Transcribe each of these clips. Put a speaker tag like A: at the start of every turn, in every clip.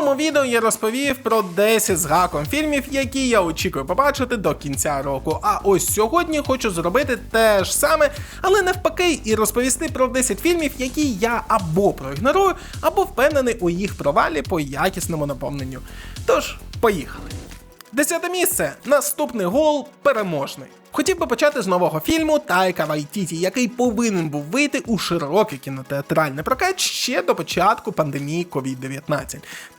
A: минулому відео я розповів про 10 з гаком фільмів, які я очікую побачити до кінця року. А ось сьогодні хочу зробити те ж саме, але навпаки, і розповісти про 10 фільмів, які я або проігнорую, або впевнений у їх провалі по якісному наповненню. Тож, поїхали. Десяте місце. Наступний гол переможний. Хотів би почати з нового фільму Тайка Вайтіті, який повинен був вийти у широкий кінотеатральний прокат ще до початку пандемії COVID-19.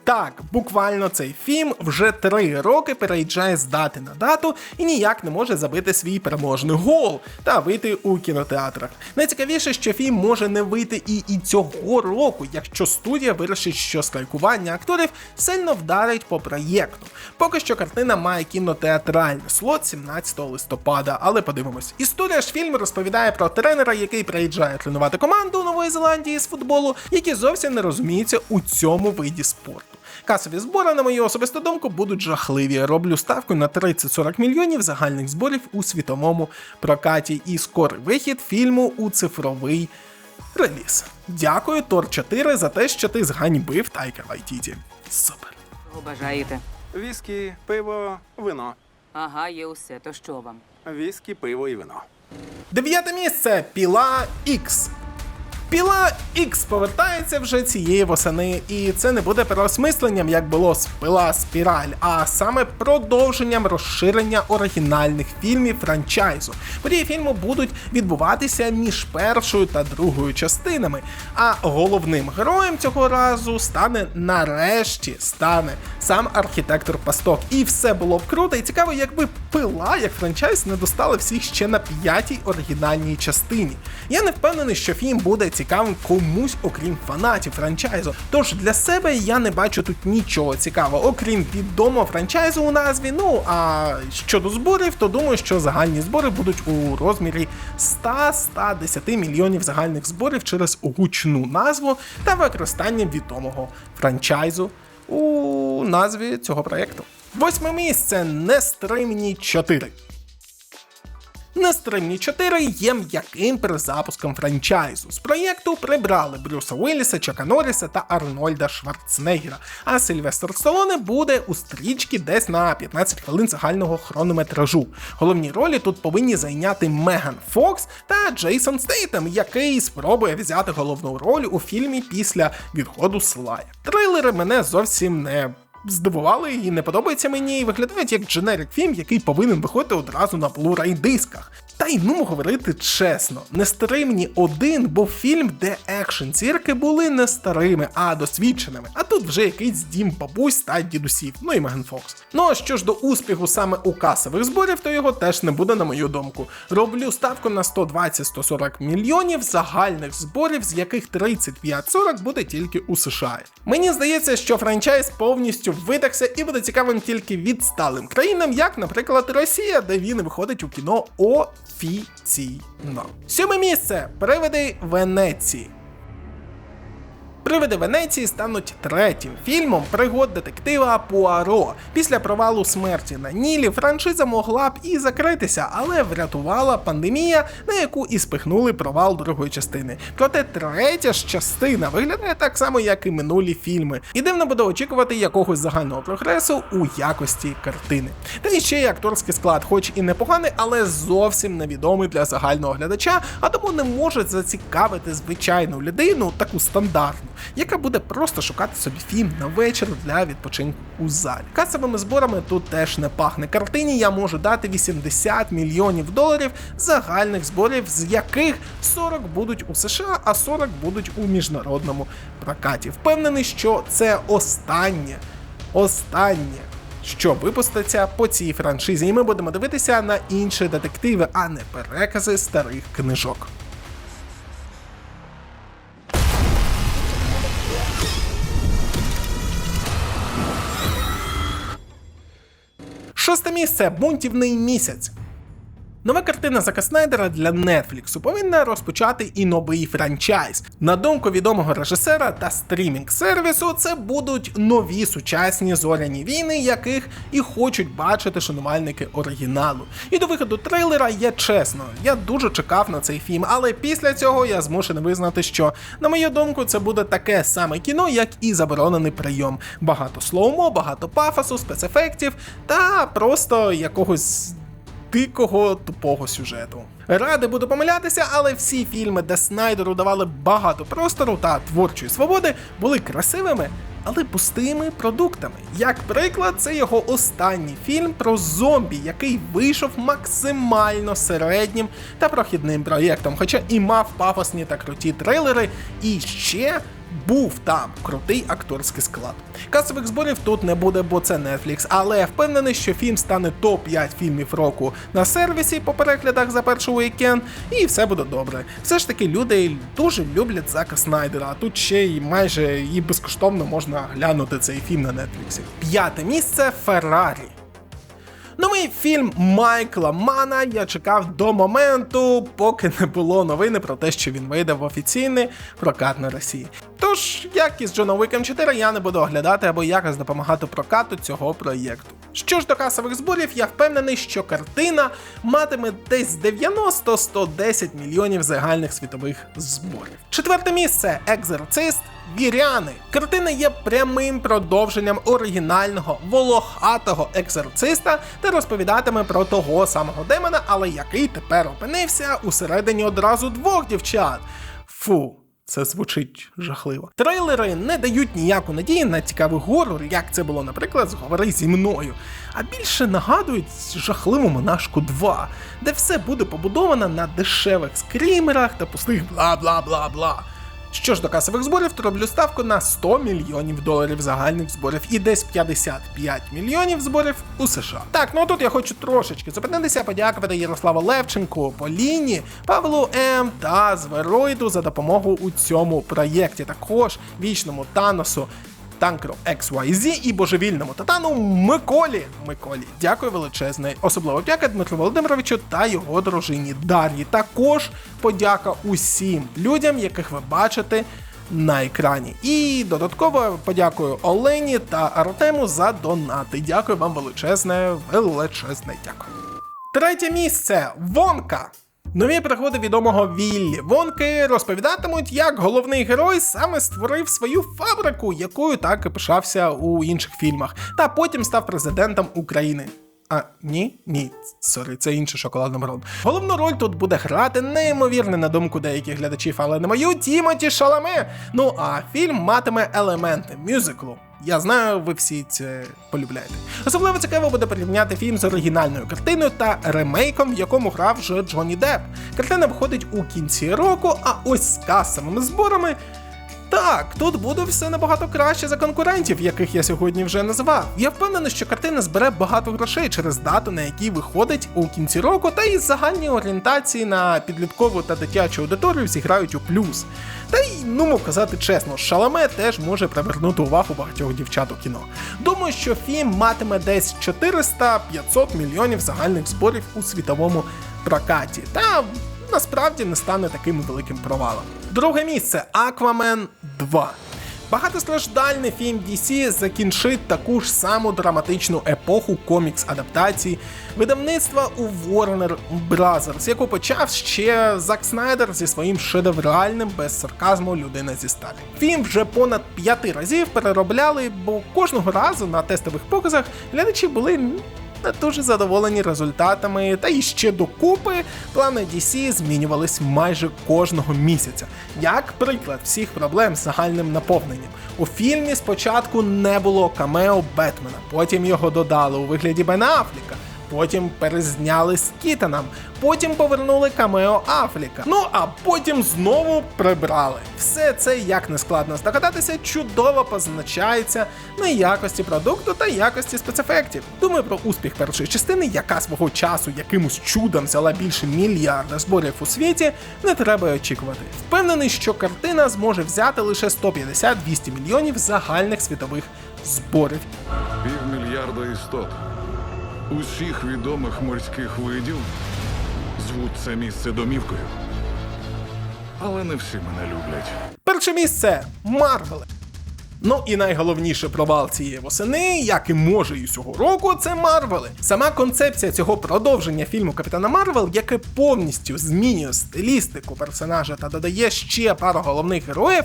A: Так, буквально цей фільм вже три роки переїжджає з дати на дату і ніяк не може забити свій переможний гол та вийти у кінотеатрах. Найцікавіше, що фільм може не вийти і, і цього року, якщо студія вирішить, що скалькування акторів сильно вдарить по проєкту. Поки що картина має кінотеатральний слот 17 листопада, але подивимось. Історія ж фільму розповідає про тренера, який приїжджає тренувати команду Нової Зеландії з футболу, які зовсім не розуміються у цьому виді спорту. Касові збори, на мою особисту думку, будуть жахливі. Роблю ставку на 30-40 мільйонів загальних зборів у світовому прокаті і скорий вихід фільму у цифровий реліз. Дякую, Тор 4, за те, що ти зганьбив Тайка Вайтіті. Супер.
B: Чого бажаєте?
C: Віскі, пиво, вино.
B: Ага, є усе, то що вам?
C: Віскі, пиво і вино.
A: Дев'яте місце Піла X. Піла X повертається вже цієї восени, і це не буде переосмисленням, як було з пила Спіраль, а саме продовженням розширення оригінальних фільмів франчайзу. Події фільму будуть відбуватися між першою та другою частинами. А головним героєм цього разу стане нарешті стане сам архітектор Пасток. І все було б круто і цікаво, якби пила як франчайз не достали всіх ще на п'ятій оригінальній частині. Я не впевнений, що фільм буде цікавим комусь, окрім фанатів франчайзу. Тож для себе я не бачу тут нічого цікавого, окрім відомого франчайзу у назві. Ну а щодо зборів, то думаю, що загальні збори будуть у розмірі 100-110 мільйонів загальних зборів через гучну назву та використання відомого франчайзу у назві цього проєкту. Восьме місце Нестримні 4. Нестримні 4 є м'яким перезапуском франчайзу. З проєкту прибрали Брюса Уілліса, Чака Норріса та Арнольда Шварценеггера, а Сильвестр Сталоне буде у стрічці десь на 15 хвилин загального хронометражу. Головні ролі тут повинні зайняти Меган Фокс та Джейсон Стейтем, який спробує взяти головну роль у фільмі після відходу Слая. Трейлери мене зовсім не здивували і не подобається мені, і виглядають як дженерик фільм, який повинен виходити одразу на Blu-ray дисках. Та й ну говорити чесно, нестримні один був фільм, де екшн зірки були не старими, а досвідченими. А тут вже якийсь дім бабусь та дідусів, ну і Меган Фокс. Ну а що ж до успіху саме у касових зборів, то його теж не буде, на мою думку. Роблю ставку на 120-140 мільйонів загальних зборів, з яких 35-40 буде тільки у США. Мені здається, що франчайз повністю видахся і буде цікавим тільки відсталим країнам, як, наприклад, Росія, де він виходить у кіно офіційно. Сьоме місце привиди Венеції. Привиди Венеції стануть третім фільмом пригод детектива Пуаро. Після провалу смерті на Нілі франшиза могла б і закритися, але врятувала пандемія, на яку і спихнули провал другої частини. Проте третя ж частина виглядає так само, як і минулі фільми, і дивно буде очікувати якогось загального прогресу у якості картини. Та і ще й акторський склад, хоч і непоганий, але зовсім невідомий для загального глядача, а тому не може зацікавити звичайну людину, таку стандартну, яка буде просто шукати собі фільм на вечір для відпочинку у залі. Касовими зборами тут теж не пахне. Картині я можу дати 80 мільйонів доларів загальних зборів, з яких 40 будуть у США, а 40 будуть у міжнародному прокаті. Впевнений, що це останнє. Останнє. Що випуститься по цій франшизі, і ми будемо дивитися на інші детективи, а не перекази старих книжок. Місце бунтівний місяць. Нова картина Зака Снайдера для Netflix повинна розпочати і новий франчайз. На думку відомого режисера та стрімінг сервісу, це будуть нові сучасні зоряні війни, яких і хочуть бачити шанувальники оригіналу. І до виходу трейлера я чесно, я дуже чекав на цей фільм, але після цього я змушений визнати, що, на мою думку, це буде таке саме кіно, як і заборонений прийом. Багато слоумо, багато пафосу, спецефектів та просто якогось дикого тупого сюжету. Радий буду помилятися, але всі фільми, де Снайдеру давали багато простору та творчої свободи, були красивими, але пустими продуктами. Як приклад, це його останній фільм про зомбі, який вийшов максимально середнім та прохідним проєктом, хоча і мав пафосні та круті трейлери, і ще був там крутий акторський склад. Касових зборів тут не буде, бо це Netflix, але я впевнений, що фільм стане топ-5 фільмів року на сервісі по переглядах за перший уікенд, і все буде добре. Все ж таки, люди дуже люблять Зака Снайдера, а тут ще й майже і безкоштовно можна глянути цей фільм на Netflix. П'яте місце Феррарі. Новий фільм Майкла Мана я чекав до моменту, поки не було новини про те, що він вийде в офіційний прокат на Росії. Тож, як і з Джоном Уіком 4, я не буду оглядати або якось допомагати прокату цього проєкту. Що ж до касових зборів, я впевнений, що картина матиме десь 90-110 мільйонів загальних світових зборів. Четверте місце Екзорцист. Віряни. Картина є прямим продовженням оригінального волохатого екзорциста та розповідатиме про того самого демона, але який тепер опинився усередині одразу двох дівчат. Фу. Це звучить жахливо. Трейлери не дають ніяку надії на цікавий горор, як це було, наприклад, з «Говори зі мною, а більше нагадують жахливу монашку 2, де все буде побудовано на дешевих скрімерах та пустих бла-бла-бла-бла. Що ж до касових зборів, то роблю ставку на 100 мільйонів доларів загальних зборів і десь 55 мільйонів зборів у США. Так, ну тут я хочу трошечки зупинитися, подякувати Ярославу Левченку, Поліні, Павлу М та Звероїду за допомогу у цьому проєкті. Також вічному Таносу. Танкеру XYZ і божевільному татану Миколі. Миколі. Дякую величезне. Особливо дяка Дмитру Володимировичу та його дружині Дар'ї. Також подяка усім людям, яких ви бачите на екрані. І додатково подякую Олені та Артему за донати. Дякую вам величезне, величезне дякую. Третє місце Вонка. Нові пригоди відомого Віллі Вонки розповідатимуть, як головний герой саме створив свою фабрику, якою так і пишався у інших фільмах, та потім став президентом України. А ні, ні, сорі, це інший шоколадний марон. Головну роль тут буде грати неймовірний на думку деяких глядачів, але не мою Тімоті Шаламе. Ну а фільм матиме елементи мюзиклу. Я знаю, ви всі це полюбляєте. Особливо цікаво буде порівняти фільм з оригінальною картиною та ремейком, в якому грав вже Джонні Депп. Картина виходить у кінці року, а ось з касовими зборами. Так, тут буде все набагато краще за конкурентів, яких я сьогодні вже назвав. Я впевнений, що картина збере багато грошей через дату, на якій виходить у кінці року, та й загальні орієнтації на підліткову та дитячу аудиторію зіграють у плюс. Та й, ну казати чесно, шаламе теж може привернути увагу багатьох дівчат у кіно. Думаю, що фільм матиме десь 400-500 мільйонів загальних зборів у світовому прокаті. Та насправді не стане таким великим провалом. Друге місце Аквамен 2. Багатостраждальний фільм DC закінчить таку ж саму драматичну епоху комікс-адаптації видавництва у Warner Brothers, яку почав ще Зак Снайдер зі своїм шедевральним без сарказму людина зі сталі. Фільм вже понад п'яти разів переробляли, бо кожного разу на тестових показах глядачі були дуже задоволені результатами, та і ще докупи плани DC змінювались майже кожного місяця. Як приклад всіх проблем з загальним наповненням. У фільмі спочатку не було камео Бетмена, потім його додали у вигляді Бена Афліка. Потім перезняли з Кітаном, потім повернули камео Афліка. Ну а потім знову прибрали. Все це, як не складно здогадатися, чудово позначається на якості продукту та якості спецефектів. Думаю про успіх першої частини, яка свого часу якимось чудом взяла більше мільярда зборів у світі, не треба очікувати. Впевнений, що картина зможе взяти лише 150-200 мільйонів загальних світових зборів.
D: Півмільярда істот. Усіх відомих морських видів звуть це місце домівкою. Але не всі мене люблять.
A: Перше місце Марвели. Ну і найголовніше провал цієї восени, як і може і цього року, це Марвели. Сама концепція цього продовження фільму Капітана Марвел, яке повністю змінює стилістику персонажа та додає ще пару головних героїв.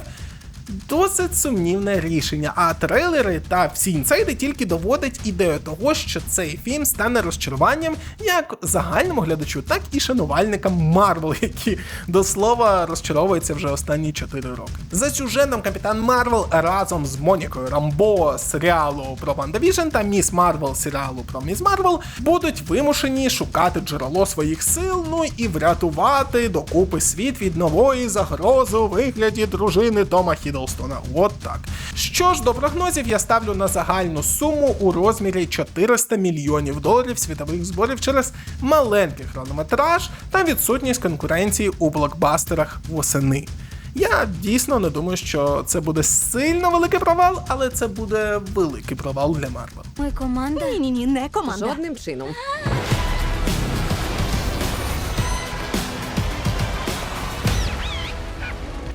A: Досить сумнівне рішення, а трейлери та всі інсайди тільки доводять ідею того, що цей фільм стане розчаруванням як загальному глядачу, так і шанувальникам Марвел, які до слова розчаровуються вже останні 4 роки. За сюжетом Капітан Марвел разом з Монікою Рамбо серіалу про Ванда Віжн та Міс Марвел серіалу про Міс Марвел будуть вимушені шукати джерело своїх сил, ну і врятувати докупи світ від нової загрози у вигляді дружини Тома Хіддлстона. От так. Що ж до прогнозів, я ставлю на загальну суму у розмірі 400 мільйонів доларів світових зборів через маленький хронометраж та відсутність конкуренції у блокбастерах восени. Я дійсно не думаю, що це буде сильно великий провал, але це буде великий провал для Марвел.
E: Ми команда?
F: Ні, ні, ні, не команда.
G: Жодним чином.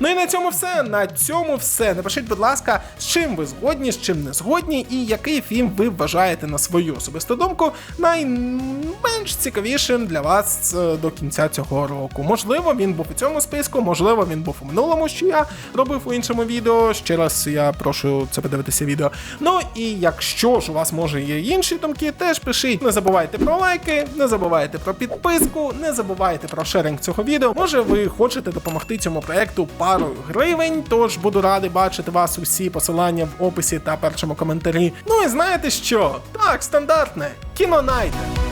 A: Ну і на цьому все. На цьому все. Напишіть, будь ласка, з чим ви згодні, з чим не згодні, і який фільм ви вважаєте на свою особисту думку найменш цікавішим для вас е, до кінця цього року. Можливо, він був у цьому списку, можливо, він був у минулому, що я робив у іншому відео. Ще раз я прошу це подивитися відео. Ну і якщо ж у вас може є інші думки, теж пишіть. Не забувайте про лайки, не забувайте про підписку, не забувайте про шеринг цього відео. Може, ви хочете допомогти цьому проекту парою гривень, тож буду радий бачити вас усі посилання в описі та першому коментарі. Ну і знаєте що? Так, стандартне, кінонайте.